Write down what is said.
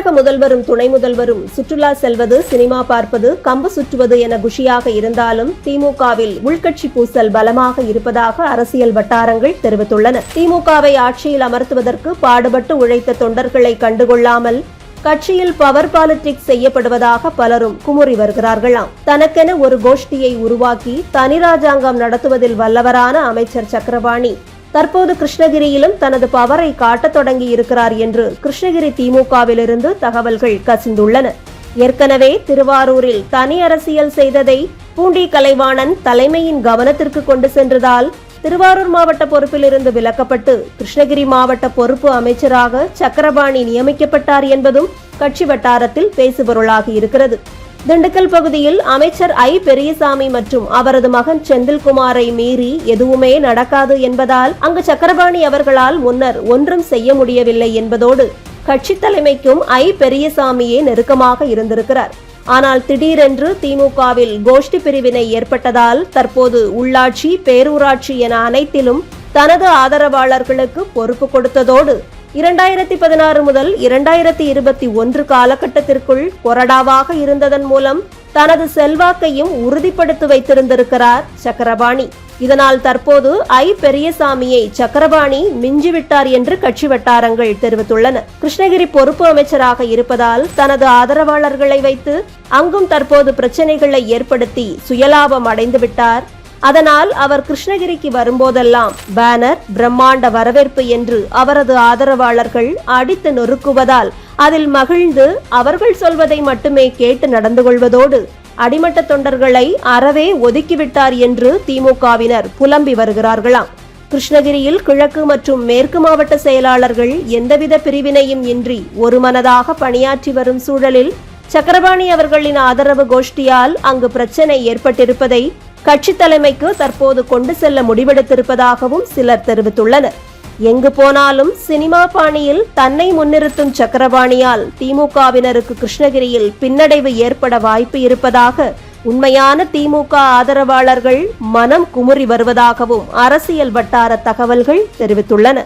தமிழக முதல்வரும் துணை முதல்வரும் சுற்றுலா செல்வது சினிமா பார்ப்பது கம்பு சுற்றுவது என குஷியாக இருந்தாலும் திமுகவில் உள்கட்சி பூசல் பலமாக இருப்பதாக அரசியல் வட்டாரங்கள் தெரிவித்துள்ளன. திமுகவை ஆட்சியில் அமர்த்துவதற்கு பாடுபட்டு உழைத்த தொண்டர்களை கண்டுகொள்ளாமல் கட்சியில் பவர் பாலிடிக்ஸ் செய்யப்படுவதாக பலரும் குமுறி வருகிறார்களாம். தனக்கென ஒரு கோஷ்டியை உருவாக்கி தனி ராஜாங்கம் நடத்துவதில் வல்லவரான அமைச்சர் சக்கரபாணி தற்போது கிருஷ்ணகிரியிலும் தனது பவரை காட்டத் தொடங்கி இருக்கிறார் என்று கிருஷ்ணகிரி திமுகவிலிருந்து தகவல்கள் கசிந்துள்ளன. ஏற்கனவே திருவாரூரில் தனி அரசியல் செய்ததை பூண்டி கலைவாணன் தலைமையின் கவனத்திற்கு கொண்டு சென்றதால் திருவாரூர் மாவட்ட பொறுப்பிலிருந்து விலக்கப்பட்டு கிருஷ்ணகிரி மாவட்ட பொறுப்பு அமைச்சராக சக்கரபாணி நியமிக்கப்பட்டார் என்பதும் கட்சி வட்டாரத்தில் பேசுபொருளாகி இருக்கிறது. திண்டுக்கல் பகுதியில் அமைச்சர் ஐ. பெரியசாமி மற்றும் அவரது மகன் செந்தில்குமாரை மீறி எதுவுமே நடக்காது என்பதால் அங்கு சக்கரபாணி அவர்களால் முன்னர் ஒன்றும் செய்ய முடியவில்லை என்பதோடு கட்சி தலைமைக்கும் ஐ. பெரியசாமியே நெருக்கமாக இருந்திருக்கிறார். ஆனால் திடீரென்று திமுகவில் கோஷ்டி பிரிவினை ஏற்பட்டதால் தற்போது உள்ளாட்சி பேரூராட்சி என அனைத்திலும் தனது ஆதரவாளர்களுக்கு பொறுப்பு கொடுத்ததோடு இரண்டாயிரத்தி பதினாறு முதல் இரண்டாயிரத்தி இருபத்தி ஒன்று காலகட்டத்திற்குள் கொறடாவாக இருந்ததன் மூலம் தனது செல்வாக்கையும் உறுதிப்படுத்தி வைத்திருந்திருக்கிறார் சக்கரபாணி. இதனால் தற்போது ஐ. பெரியசாமியை சக்கரபாணி மிஞ்சிவிட்டார் என்று கட்சி வட்டாரங்கள் தெரிவித்துள்ளன. கிருஷ்ணகிரி பொறுப்பு அமைச்சராக இருப்பதால் தனது ஆதரவாளர்களை வைத்து அங்கும் தற்போது பிரச்சனைகளை ஏற்படுத்தி சுயலாபம் அடைந்து விட்டார் அதனால் அவர் கிருஷ்ணகிரிக்கு வரும்போதெல்லாம் பேனர் பிரம்மாண்ட வரவேற்பு என்று அவரது ஆதரவாளர்கள் அடித்து நொறுக்குவதால் அதில் மகிழ்ந்து அவர்கள் சொல்வதை மட்டுமே கேட்டு நடந்து கொள்வதோடு அடிமட்ட தொண்டர்களை அறவே ஒதுக்கிவிட்டார் என்று திமுகவினர் புலம்பி வருகிறார்களாம். கிருஷ்ணகிரியில் கிழக்கு மற்றும் மேற்கு மாவட்ட செயலாளர்கள் எந்தவித பிரிவினையும் இன்றி ஒருமனதாக பணியாற்றி வரும் சூழலில் சக்கரபாணி அவர்களின் ஆதரவு கோஷ்டியால் அங்கு பிரச்சனை ஏற்பட்டிருப்பதை கட்சி தலைமைக்கு தற்போது கொண்டு செல்ல முடிவெடுத்திருப்பதாகவும் சிலர் தெரிவித்துள்ளனர். எங்கு போனாலும் சினிமா பாணியில் தன்னை முன்னிறுத்தும் சக்கரபாணியால் திமுகவினருக்கு கிருஷ்ணகிரியில் பின்னடைவு ஏற்பட வாய்ப்பு இருப்பதாக உண்மையான திமுக ஆதரவாளர்கள் மனம் குமுறி வருவதாகவும் அரசியல் வட்டார தகவல்கள் தெரிவித்துள்ளன.